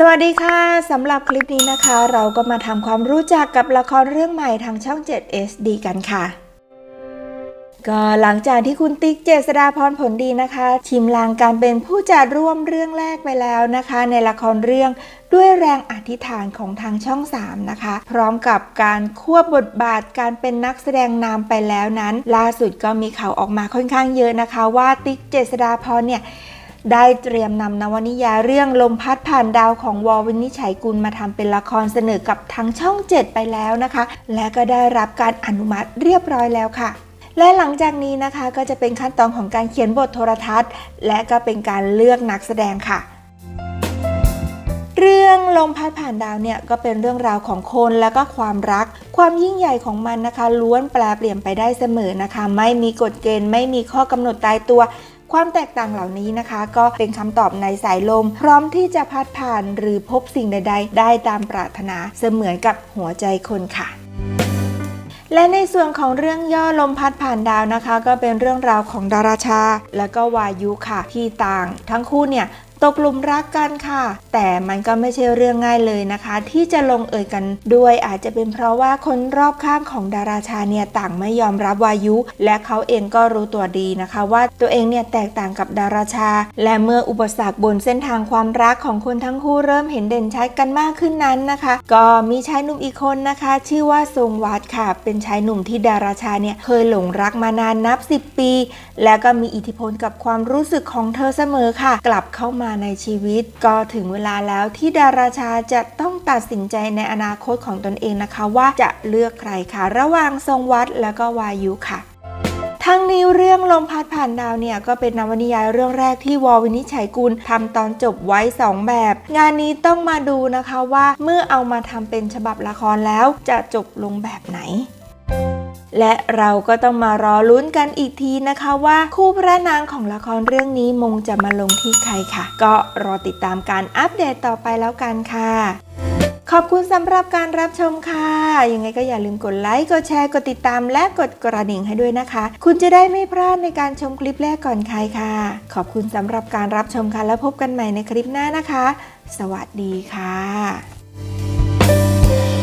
สวัสดีค่ะสำหรับคลิปนี้นะคะ เราก็มาทำความรู้จักกับละครเรื่องใหม่ทางช่อง 7 SD กันค่ะ ก็หลังจากที่คุณติ๊กเจษดาพรผลดีนะคะ ชิมลางการเป็นผู้จัดร่วมเรื่องแรกไปแล้วนะคะ ในละครเรื่องด้วยแรงอธิษฐานของทางช่อง 3 นะคะ พร้อมกับการควบบทบาทการเป็นนักแสดงนำไปแล้วนั้น ล่าสุดก็มีข่าวออกมาค่อนข้างเยอะนะคะ ว่าติ๊กเจษดาพรเนี่ย ได้เตรียมนำนวนิยายเรื่องลมพัดผ่านดาวของวอลวินิจฉัยกุลมาทำเป็นละครเสนอกับทางช่อง 7 ไปแล้วนะคะ และก็ได้รับการอนุมัติเรียบร้อยแล้วค่ะ และหลังจากนี้นะคะก็จะเป็นขั้นตอนของการเขียนบทโทรทัศน์ และก็เป็นการเลือกนักแสดงค่ะเรื่องลมพัดผ่านดาวเนี่ยก็เป็นเรื่องราวของคนแล้วก็ความรัก ความยิ่งใหญ่ของมันนะคะ ล้วนแปลเปลี่ยนไปได้เสมอนะคะ ไม่มีกฎเกณฑ์ไม่มีข้อกำหนดตายตัว ความแตกต่างเหล่านี้นะคะ ก็เป็นคำตอบในสายลม พร้อมที่จะพัดผ่านหรือพบสิ่งใด ๆ ได้ตามปรารถนาเสมือนกับหัวใจคนค่ะและในส่วนของเรื่องย่อลมพัดผ่านดาวนะคะ ก็เป็นเรื่องราวของดาราชา และก็วายุค่ะที่ต่าง ทั้งคู่เนี่ย ตกหลุมรักกันค่ะ แต่มันก็ไม่ใช่เรื่องง่ายเลยนะคะ ที่จะลงเอยกันด้วยอาจจะเป็นเพราะว่าคนรอบข้างของดาราชาเนี่ยต่างไม่ยอมรับวายุ และเขาเองก็รู้ตัวดีนะคะ ว่าตัวเองเนี่ยแตกต่างกับดาราชา และเมื่ออุปสรรคบนเส้นทางความรักของคนทั้งคู่เริ่มเห็นเด่นชัดกันมากขึ้นนั้นนะคะ ก็มีชายหนุ่มอีกคนนะคะ ชื่อว่าทรงวัดค่ะ เป็นชายหนุ่มที่ดาราชาเนี่ยเคยหลงรักมานานนับ 10 ปี แล้วก็มีอิทธิพลกับความรู้สึกของเธอเสมอค่ะ กลับเข้ามาในชีวิต ก็ถึงเวลาแล้วที่ดาราชาจะต้องตัดสินใจในอนาคตของตนเองนะคะ ว่าจะเลือกใครค่ะ ระหว่างทรงวัดแล้วก็วายุค่ะทั้งนี้เรื่องลมพัดผ่านดาวเนี่ยก็เป็นนวนิยายเรื่องแรกที่วอลวินิจฉัยกุลทำตอนจบไว้ 2 แบบ งานนี้ต้องมาดูนะคะว่าเมื่อเอามาทำเป็นฉบับละครแล้วจะจบลงแบบไหน และเราก็ต้องมารอลุ้นกันอีกทีนะคะว่าคู่พระนางของละครเรื่องนี้มงจะมาลงที่ใครค่ะ ก็รอติดตามการอัปเดตต่อไปแล้วกันค่ะ ขอบคุณสำหรับการรับชมค่ะ ยังไงก็อย่าลืมกดไลค์ กดแชร์ กดติดตาม และกดกระดิ่งให้ด้วยนะคะ คุณจะได้ไม่พลาดในการชมคลิปแรกก่อนใครค่ะ ขอบคุณสำหรับการรับชมค่ะ แล้วพบกันใหม่ในคลิปหน้านะคะ สวัสดีค่ะ